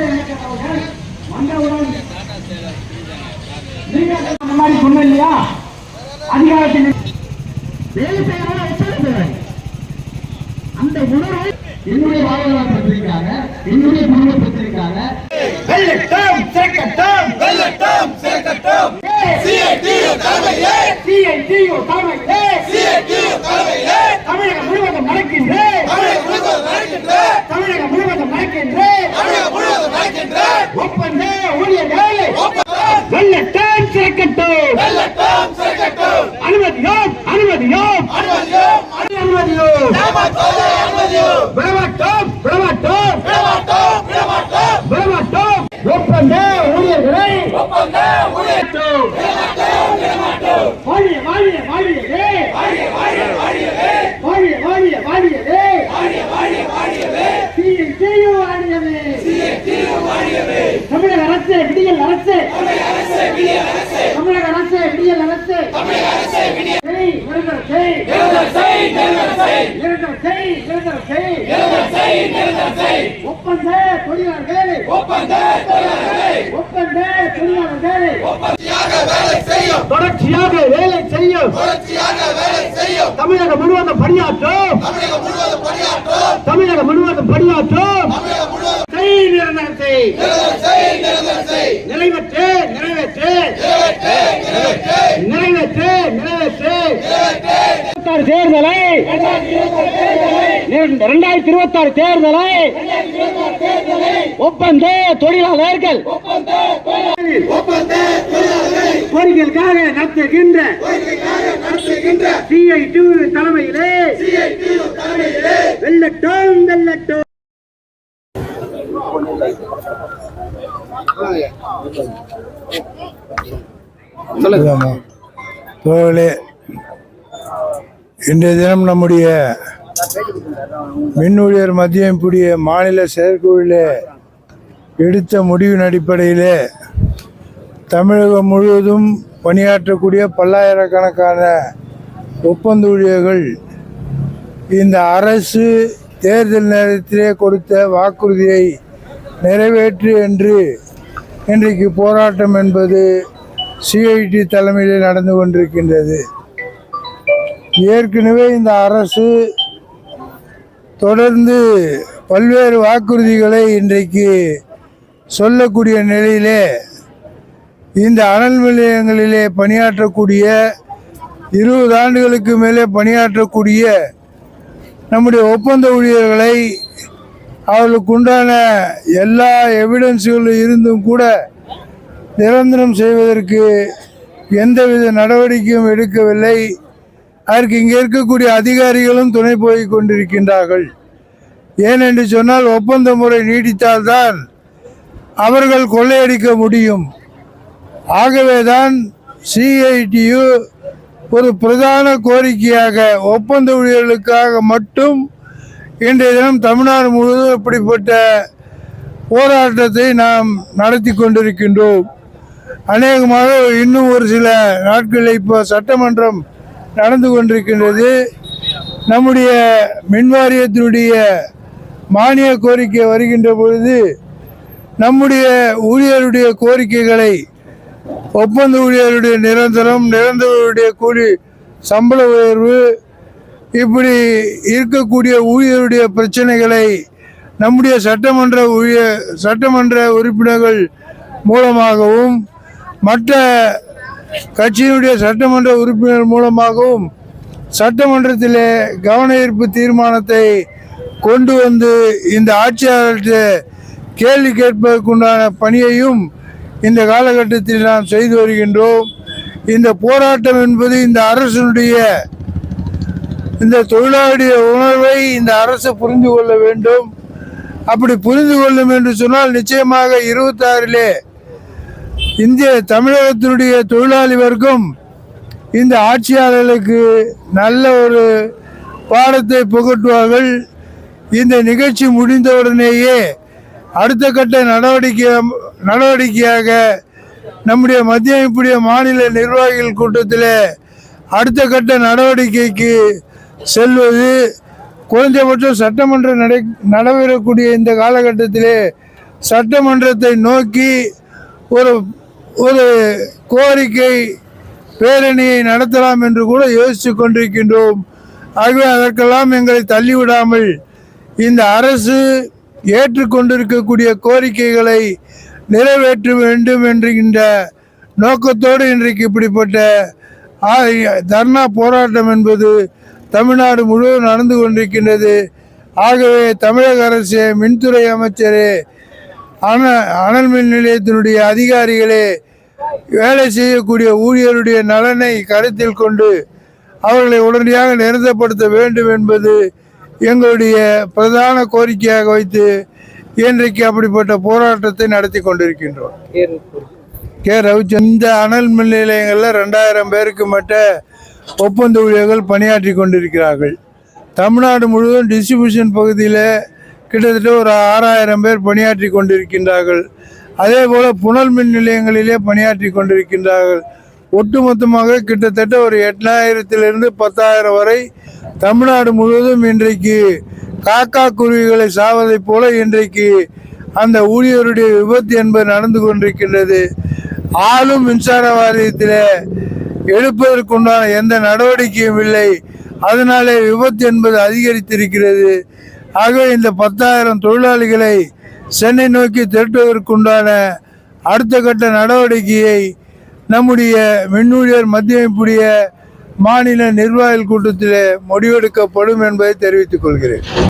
இயக்கத்தவர்கள் வந்தவுடன் நீங்க சொன்ன இல்லையா? அதிகாரத்தில் வேலை செய்யறவங்க ஒத்துழைப்பு அந்த உணர்வை என்னுடைய வாழ்வாதார பிரச்சனைக்காக என்னுடைய குடும்ப பிரச்சனைக்காக வெள்ளட்டம் வெள்ளட்டம் சேர்க்கட்டும் சிஐடியு தலைமையிலே சிஐடியு தலைமையிலே சிஐடியு தலைமையிலே தமிழகம் முழுவதும் நடக்கின்ற தமிழகம் முழுவதும் நடக்கின்ற தமிழகம் முழுவதும் நடக்கின்ற தமிழகம் முழுவதும் நடக்கின்ற ஒப்பந்த ஊழியர்கள் ஒப்பந்தம் வெள்ளட்டம் சிறக்கட்டும் வெள்ளட்டம் சேர்க்கட்டும் அனுமதியோம் அனுமதியோம் அனுமதியும் அனுமதியோம் ஏமாற்றாதே அனுமதியும் விடமாட்டோம் விடமாட்டோம் விடமாட்டோம் விடமாட்டோம் விடமாட்டோம் ஒப்பந்த ஊழியர்களை ஒப்பந்த ஊழியர் வாழிய வாழிய வாழியவே. வாழிய வாழிய வாழியவே. சிஐடியு வாழியவே தமிழக அரசு விடியல் அரசு. தமிழக அரசு விடியல் அரசு. நிரந்தரம் செய். நிரந்தரம் செய் நிரந்தரம் செய் நிரந்தரம் செய், நிரந்தரம் செய். நிரந்தரம் செய் நிரந்தரம் செய் ஒப்பந்த தொழிலாளர்கள் ஒப்பந்த தொழிலாளர்களை ஒப்பந்த தொழிலாளர்கள் தொடர்ச்சியாக வேலை செய்யும் தொடர்ச்சியாக வேலை செய்யும் தொடர்ச்சியாக வேலை செய்யும் தமிழகம் முழுவதும் பணியாற்றும் தமிழகம் முழுவதும் பணியாற்றும் தமிழகம் முழுவதும் பணியாற்றும் தமிழகம் முழுவதும் செய் நிரந்தரம் செய் நிரந்தரம் செய் நிரந்தரம் செய் நிறைவேற்று நிறைவேற்று நிறைவேற்று நிறைவேற்று நிறைவேற்று நிறைவேற்று இருபத்தாறு தேர்தலை இரண்டாயிரத்தி இருபத்தி ஆறு தேர்தலை ஒப்பந்த தொழிலாளர்கள் கோரிக்கைகளுக்காக நடத்துகின்ற சிஐ தலைமையிலே வெள்ளட்டும் வெள்ளட்டும் ஆமா. இன்றைய தினம் நம்முடைய மின் ஊழியர் மத்தியமைப்புடைய மாநில செயற்குழுவில் எடுத்த முடிவின் அடிப்படையிலே தமிழகம் முழுவதும் பணியாற்றக்கூடிய பல்லாயிரக்கணக்கான ஒப்பந்த ஊழியர்கள் இந்த அரசு தேர்தல் நேரத்திலே கொடுத்த வாக்குறுதியை நிறைவேற்று என்று இன்றைக்கு போராட்டம் என்பது சிஐடி தலைமையிலே நடந்து கொண்டிருக்கின்றது. ஏற்கனவே இந்த அரசு தொடர்ந்து பல்வேறு வாக்குறுதிகளை இன்றைக்கு சொல்லக்கூடிய நிலையிலே இந்த அனல் நிலையங்களிலே பணியாற்றக்கூடிய இருபது ஆண்டுகளுக்கு மேலே பணியாற்றக்கூடிய நம்முடைய ஒப்பந்த ஊழியர்களை அவர்களுக்கு உண்டான எல்லா எவிடன்ஸுகளும் இருந்தும் கூட நிரந்தரம் செய்வதற்கு எந்தவித நடவடிக்கையும் எடுக்கவில்லை. அதற்கு இங்கே இருக்கக்கூடிய அதிகாரிகளும் துணை போய் கொண்டிருக்கின்றார்கள். ஏனென்று சொன்னால் ஒப்பந்த முறை நீடித்தால்தான் அவர்கள் கொள்ளையடிக்க முடியும். ஆகவேதான் சிஐடியு ஒரு பிரதான கோரிக்கையாக ஒப்பந்த ஊழியர்களுக்காக மட்டும் இன்றைய தினம் தமிழ்நாடு முழுவதும் இப்படிப்பட்ட போராட்டத்தை நாம் நடத்தி கொண்டிருக்கின்றோம். அநேகமாக இன்னும் ஒரு சில நாட்களில் இப்போ சட்டமன்றம் நடந்து கொண்டிருக்கின்றது. நம்முடைய மின்வாரியத்தினுடைய மானிய கோரிக்கை வருகின்ற பொழுது நம்முடைய ஊழியருடைய கோரிக்கைகளை ஒப்பந்த ஊழியருடைய நிரந்தரம் நிரந்தரருடைய கூலி சம்பள உயர்வு இப்படி இருக்கக்கூடிய ஊழியருடைய பிரச்சனைகளை நம்முடைய சட்டமன்ற ஊழிய சட்டமன்ற உறுப்பினர்கள் மூலமாகவும் மற்ற கட்சியினுடைய சட்டமன்ற உறுப்பினர் மூலமாகவும் சட்டமன்றத்திலே கவன ஈர்ப்பு தீர்மானத்தை கொண்டு வந்து இந்த ஆட்சியாளர்கிட்ட கேள்வி கேட்பதற்குண்டான பணியையும் இந்த காலகட்டத்தில் நாம் செய்து வருகின்றோம். இந்த போராட்டம் என்பது இந்த அரசினுடைய இந்த தொழிலாளிய உணர்வை இந்த அரசு புரிந்து கொள்ள வேண்டும். அப்படி புரிந்து கொள்ளும் என்று சொன்னால் நிச்சயமாக இருபத்தாறிலே இந்திய தமிழகத்தினுடைய தொழிலாளி வர்க்கம் இந்த ஆட்சியாளர்களுக்கு நல்ல ஒரு பாடத்தை புகட்டுவார்கள். இந்த நிகழ்ச்சி முடிந்தவுடனேயே அடுத்த கட்ட நடவடிக்கை நடவடிக்கையாக நம்முடைய மத்திய அமைப்புடைய மாநில நிர்வாகிகள் கூட்டத்தில் அடுத்த கட்ட நடவடிக்கைக்கு செல்வது குறைஞ்சபட்சம் சட்டமன்றம் நடை நடைபெறக்கூடிய இந்த காலகட்டத்திலே சட்டமன்றத்தை நோக்கி ஒரு ஒரு கோரிக்கை பேரணியை நடத்தலாம் என்று கூட யோசித்து கொண்டிருக்கின்றோம். ஆகவே அதற்கெல்லாம் எங்களை தள்ளிவிடாமல் இந்த அரசு ஏற்றுக்கொண்டிருக்கக்கூடிய கோரிக்கைகளை நிறைவேற்ற வேண்டும் என்கின்ற நோக்கத்தோடு இன்றைக்கு இப்படிப்பட்ட தர்ணா போராட்டம் என்பது தமிழ்நாடு முழுவதும் நடந்து கொண்டிருக்கின்றது. ஆகவே தமிழக அரசு மின்துறை அமைச்சரே அன அனல் மின் நிலையத்தினுடைய அதிகாரிகளே வேலை செய்யக்கூடிய ஊழியருடைய நலனை கருத்தில் கொண்டு அவர்களை உடனடியாக நிறுத்தப்படுத்த வேண்டும் என்பது எங்களுடைய பிரதான கோரிக்கையாக வைத்து இன்றைக்கு அப்படிப்பட்ட போராட்டத்தை நடத்தி கொண்டிருக்கின்றோம். கே. ரவிச்சந்திரன் இந்த அனல் மின் நிலையங்களில் ரெண்டாயிரம் பேருக்கு மட்ட ஒப்பந்த ஊழியர்கள் பணியாற்றி கொண்டிருக்கிறார்கள். தமிழ்நாடு முழுவதும் டிஸ்ட்ரிபியூஷன் பகுதியில் கிட்டத்தட்ட ஒரு ஆறாயிரம் பேர் பணியாற்றி கொண்டிருக்கின்றார்கள். அதே போல் புனல் மின் நிலையங்களிலே பணியாற்றி கொண்டிருக்கின்றார்கள். ஒட்டுமொத்தமாக கிட்டத்தட்ட ஒரு எட்டாயிரத்திலிருந்து பத்தாயிரம் வரை தமிழ்நாடு முழுவதும் இன்றைக்கு காக்கா குருவிகளை சாவதைப் போல இன்றைக்கு அந்த ஊழியருடைய விபத்து என்பது நடந்து கொண்டிருக்கின்றது. ஆளும் மின்சார வாரியத்தில் எடுப்பதற்குண்டான எந்த நடவடிக்கையும் இல்லை. அதனாலே விபத்து என்பது அதிகரித்திருக்கிறது. ஆக இந்த பத்தாயிரம் தொழிலாளிகளை சென்னை நோக்கி திரட்டுவதற்குண்டான அடுத்த கட்ட நடவடிக்கையை நம்முடைய மின்னூழியர் மத்தியமைப்புடைய மாநில நிர்வாகிகள் கூட்டத்தில் முடிவெடுக்கப்படும் என்பதை தெரிவித்துக் கொள்கிறேன்.